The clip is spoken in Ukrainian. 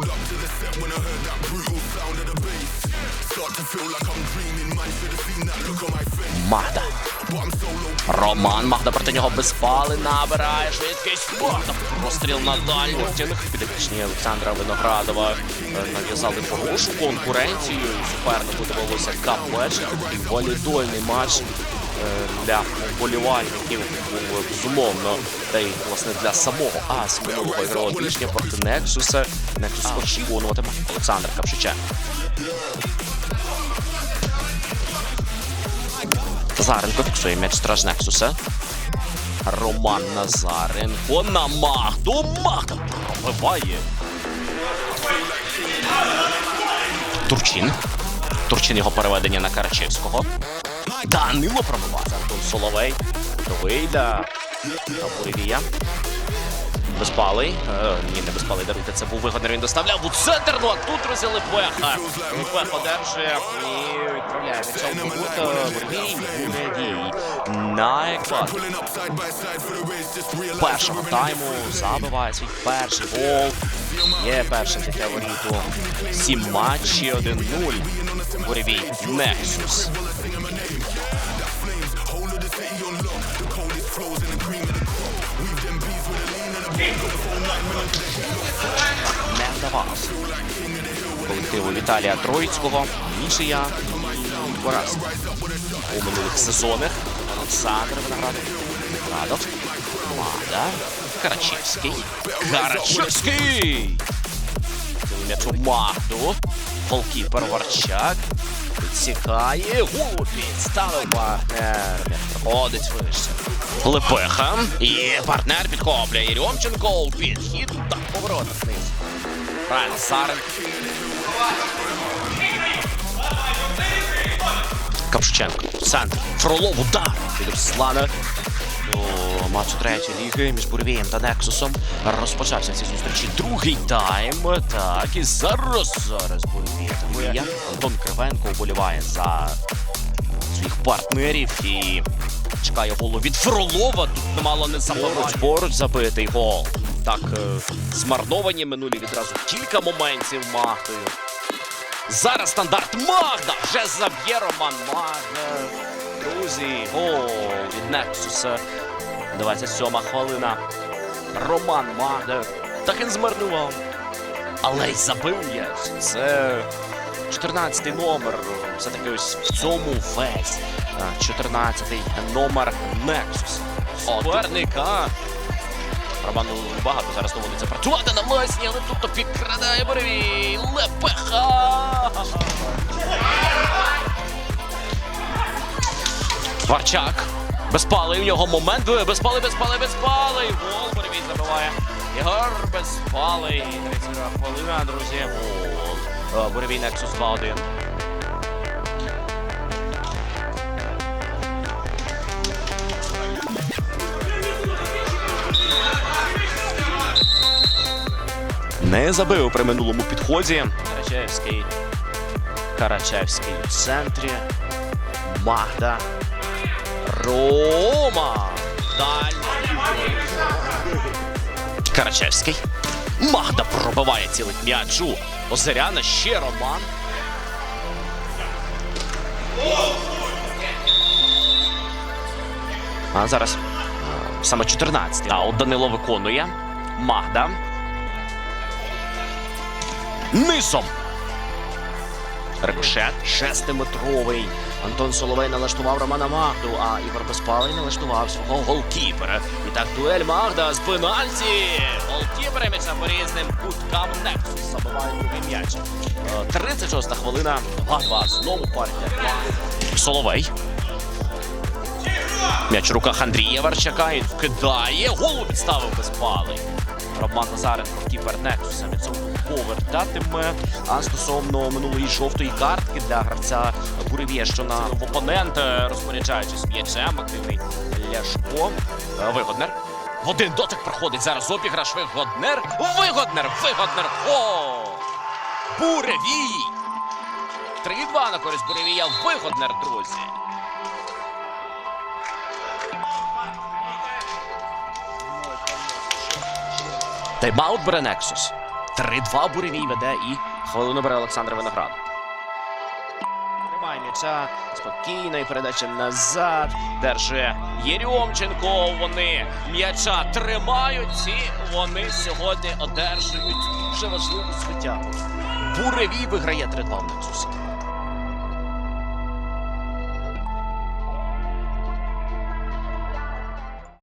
Yo. Pulled up to the set when I heard that brutal sound of the bass. Start to feel like I'm dreaming, man. Should have seen that look on my face. Low. Роман Магда проти нього без пали набирає швидкість. Простріл на дальню стіну. Підопічні Олександра Виноградова е, нав'язали хорошу конкуренцію. Супернику довелося капеч. Валідольний матч для вболівальників був безумовно. Та й власне для самого ас минулого ігрового тижня проти Нексуса. Нексус хоче виконуватиме Олександр Капшиченко. Назаренко фіксує м'яч страж Нексуса. Роман Назаренко на Магду. Магда пробиває. Турчин. Турчин його переведення на Карачевського. Данило пробиває. Антон Соловей. Вийде. Буревія. Безпалий. Е, ні, не безпалий даруйте. Це був вигодний. Він доставляв у центр. Ну а тут друзі Лепеха. Лепеха одержує і відправляє від цього Буревій. На першого тайму забиває свій перший гол. Є першим таке воріту. Сім матчі 1-0. Буревій Нексус. Не вдавалося. Колективу Віталія Троїцького. І поразка. У минулих сезонах Олександр Виноградов. Виноградов. Мада. Карачевський. Карачевський! М'яч у Магду. Голкіпер Варчак. Підсікає. Гул підставив партнер. М'яч вище. Лепеха. І партнер підхоплює. Рьомченко. Підхід. Так, поворот вниз. Правильно, Саренко. Капшиченко. Центр. Фролов удар. Від Руслана. Матчу третьої ліги між Буревієм та Нексусом розпочався в цій зустрічі другий тайм. Так, і зараз зараз Буревій атакує. Антон Кривенко вболіває за своїх партнерів і чекає голу від Фролова. Тут немало не забивати. Поруч забитий гол. Так, е, змарновані минулі відразу кілька моментів Магдою. Зараз стандарт Магда. Вже заб'є Роман Магда. Друзі, гол від Нексуса. 27 хвилина. Роман Магда. Так він змарнував. Але й забив м'яч. Це 14-й номер. Все-таки ось в цьому весь. 14-й номер Нексус. Суперника. Роману багато зараз доводиться працювати на власні, але тут то підкрадає Боревій. Лепеха! Варчак. Безпалий у нього момент. Безпалий, безпалий, безпалий. Гол Боревій забиває. Ігор Безпалий. 32 хвилина, друзі. Гол. Е, Боревій Нексус 2-1. Не забив при минулому підході. Карачевський. Карачевський в центрі. Магда. Рома. Дальній. Карачевський. Магда пробиває цілий м'ячу. Озеряна ще Роман. А зараз саме 14. А от Данило виконує. Магда. Низом. Рикошет шестиметровий. Антон Соловей налаштував Романа Магду, а Ігор Безпалий налаштував свого голкіпера. І так дуель Магда з пенальті. Голкіпер м'яча по різним куткам Нексус забиває другий м'яч. Е, 36 хвилина. 2-2. Знову партія. Соловей. М'яч в руках Андрія Варчака. Він вкидає. Голову підставив Безпалий. Роман Назаренко кіпер Нексуса від цього повертатиме. А стосовно минулої жовтої картки для гравця Буревія, що на опонент, розпоряджаючись м'ячем, активний Ляшко. Е, Вигоднер. Один дотик проходить зараз обіграш. Вигоднер. Вигоднер! Вигоднер! О! Буревій! 3-2 на користь Буревія. Вигоднер, друзі. Тайм-аут бере Нексус. 3-2 Буревій веде і хвилину бере Олександр Виноград. Тримає м'яча. Спокійна і передача назад. Держи Єрьомченко. Вони м'яча тримають і вони сьогодні одержують дуже важливу звитягу. Буревій виграє 3-2 в Нексусі.